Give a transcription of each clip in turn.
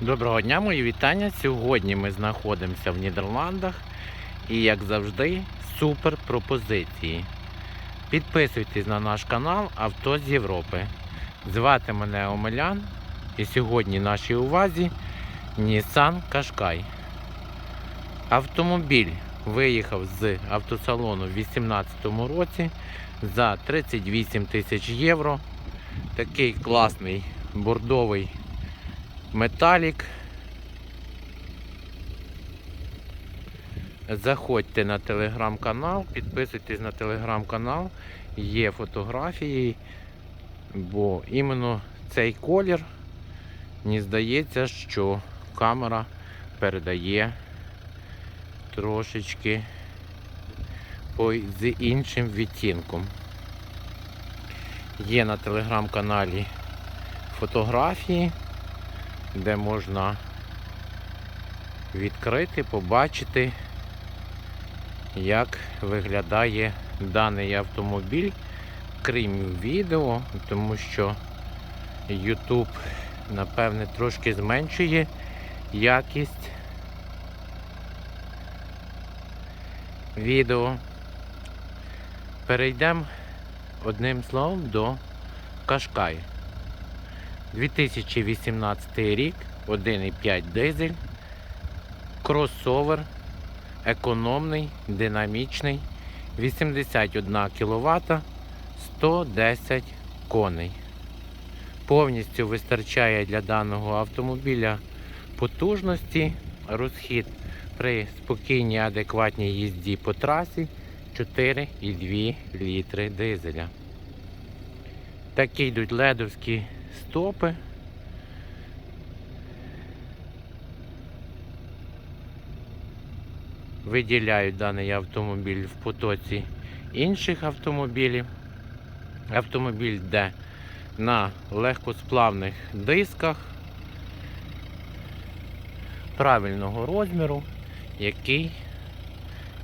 Доброго дня, мої вітання. Сьогодні ми знаходимося в Нідерландах і, як завжди, супер пропозиції. Підписуйтесь на наш канал Авто з Європи. Звати мене Омелян і сьогодні нашій увазі Nissan Qashqai. Автомобіль виїхав з автосалону в 2018 році за 38 тисяч євро. Такий класний бордовий Металік. Заходьте на телеграм-канал, підписуйтесь на телеграм-канал, є фотографії, бо іменно цей колір, мені здається, що камера передає трошечки з іншим відтінком. Є на телеграм-каналі фотографії де можна відкрити, побачити, як виглядає даний автомобіль, крім відео, тому що YouTube, напевне, трошки зменшує якість відео. Перейдемо одним словом до Кашкай. 2018 рік, 1,5 дизель, кросовер, економний, динамічний, 81 кВт, 110 коней. Повністю вистачає для даного автомобіля потужності, розхід при спокійній адекватній їзді по трасі 4,2 літри дизеля. Такі йдуть ледовські стопи. Виділяють даний автомобіль в потоці інших автомобілів. Автомобіль йде на легкосплавних дисках правильного розміру, який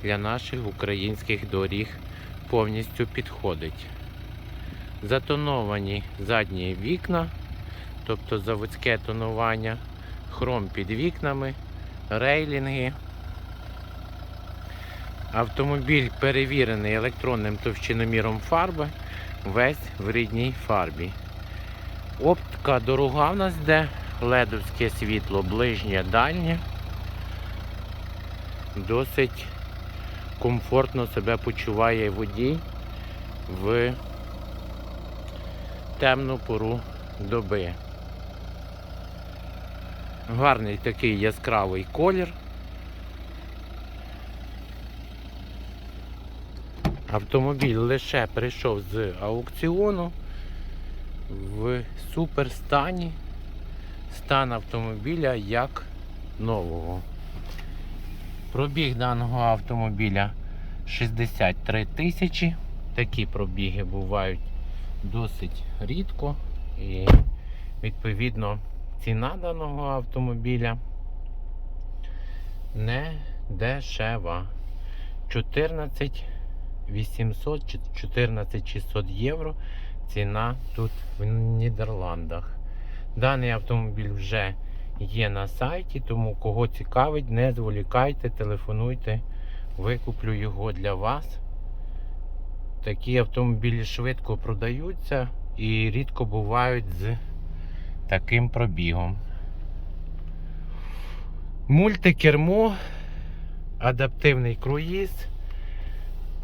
для наших українських доріг повністю підходить затоновані задні вікна, тобто заводське тонування, хром під вікнами, рейлінги. Автомобіль перевірений електронним товщиноміром фарби, весь в рідній фарбі. Оптика дорога в нас йде, ледовське світло ближнє, дальнє. Досить комфортно себе почуває водій в темну пору доби. Гарний такий яскравий колір. Автомобіль лише прийшов з аукціону в супер стані. Стан автомобіля як нового. Пробіг даного автомобіля 63 тисячі. Такі пробіги бувають досить рідко і відповідно ціна даного автомобіля не дешева. 14 800 чи 14 600 євро ціна тут в Нідерландах. Даний автомобіль вже є на сайті, тому кого цікавить, не зволікайте, телефонуйте, викуплю його для вас. Такі автомобілі швидко продаються і рідко бувають з таким пробігом. Мультикермо, адаптивний круїз,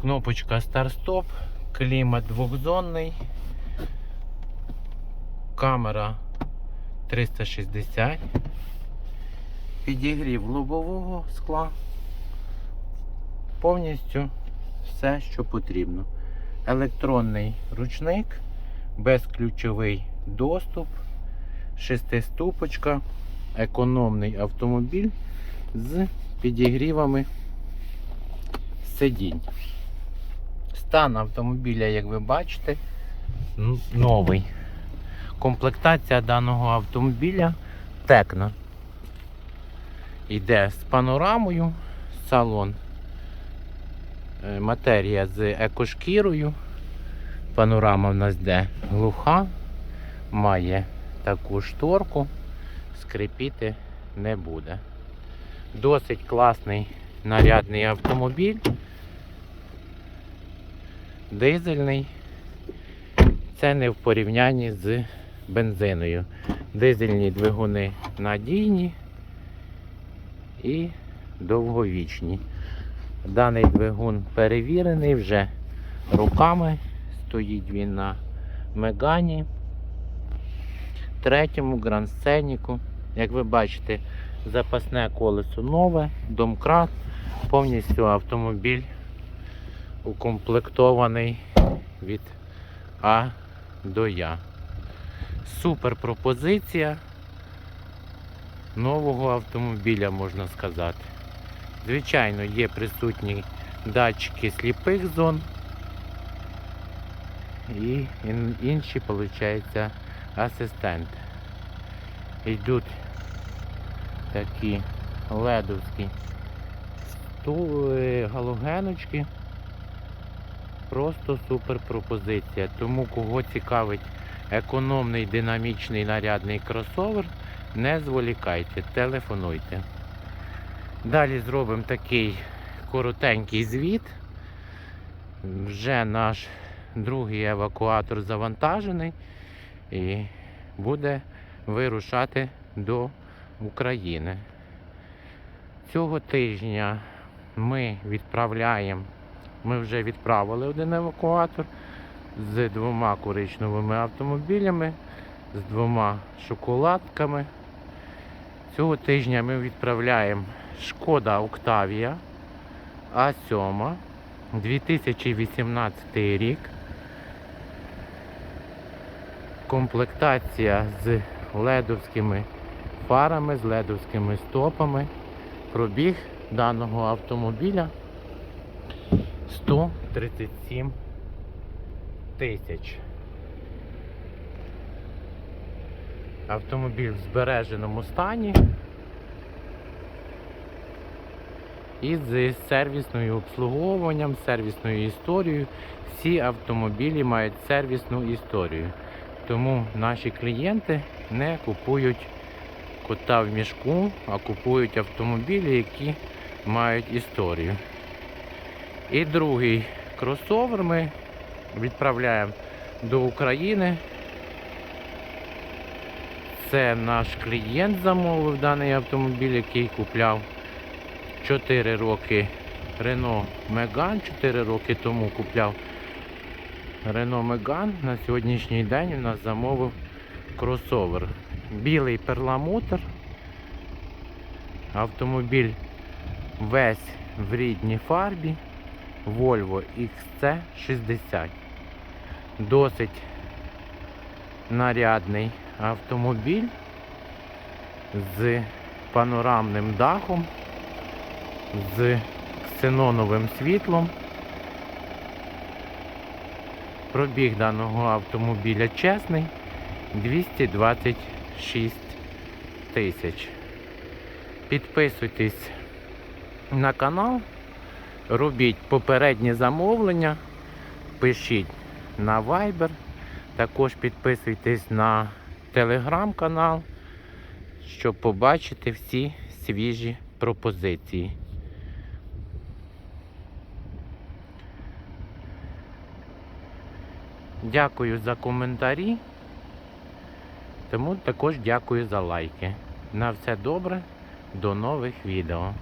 кнопочка старт-стоп, клімат двохзонний, камера 360, підігрів лобового скла. Повністю все, що потрібно електронний ручник, безключовий доступ, шестиступочка, економний автомобіль з підігрівами сидінь. Стан автомобіля, як ви бачите, новий. Комплектація даного автомобіля текна. Йде з панорамою, салон матерія з екошкірою. Панорама в нас йде глуха, має таку шторку скрипіти не буде. Досить класний нарядний автомобіль. Дизельний. Це не в порівнянні з бензиною. Дизельні двигуни надійні і довговічні. Даний двигун перевірений вже руками. Стоїть він на Мегані. Третьому гранд-сценіку. Як ви бачите, запасне колесо нове, домкрат, повністю автомобіль укомплектований від А до Я. Супер пропозиція нового автомобіля, можна сказати. Звичайно, є присутні датчики сліпих зон і інші, виходить, асистенти. Йдуть такі ледовські галогеночки. Просто супер пропозиція. Тому кого цікавить економний динамічний нарядний кросовер, не зволікайте, телефонуйте. Далі зробимо такий коротенький звіт. Вже наш другий евакуатор завантажений і буде вирушати до України. Цього тижня ми відправляємо, ми вже відправили один евакуатор з двома коричневими автомобілями, з двома шоколадками. Цього тижня ми відправляємо Шкода Октавія А7 2018 рік. Комплектація з ледовськими фарами, з ледовськими стопами. Пробіг даного автомобіля 137 тисяч. Автомобіль в збереженому стані. І з сервісною обслуговуванням, сервісною історією. Всі автомобілі мають сервісну історію. Тому наші клієнти не купують кота в мішку, а купують автомобілі, які мають історію. І другий кросовер ми відправляємо до України. Це наш клієнт замовив даний автомобіль, який купляв 4 роки Renault Megane, 4 роки тому купляв Renault Megane. На сьогоднішній день у нас замовив кросовер. Білий перламутр. Автомобіль весь в рідній фарбі. Volvo XC60. Досить нарядний автомобіль з панорамним дахом, з ксеноновим світлом. Пробіг даного автомобіля чесний 226 тисяч. Підписуйтесь на канал, робіть попередні замовлення, пишіть на Viber, також підписуйтесь на телеграм-канал, щоб побачити всі свіжі пропозиції. Дякую за коментарі. Тому також дякую за лайки. На все добре, до нових відео.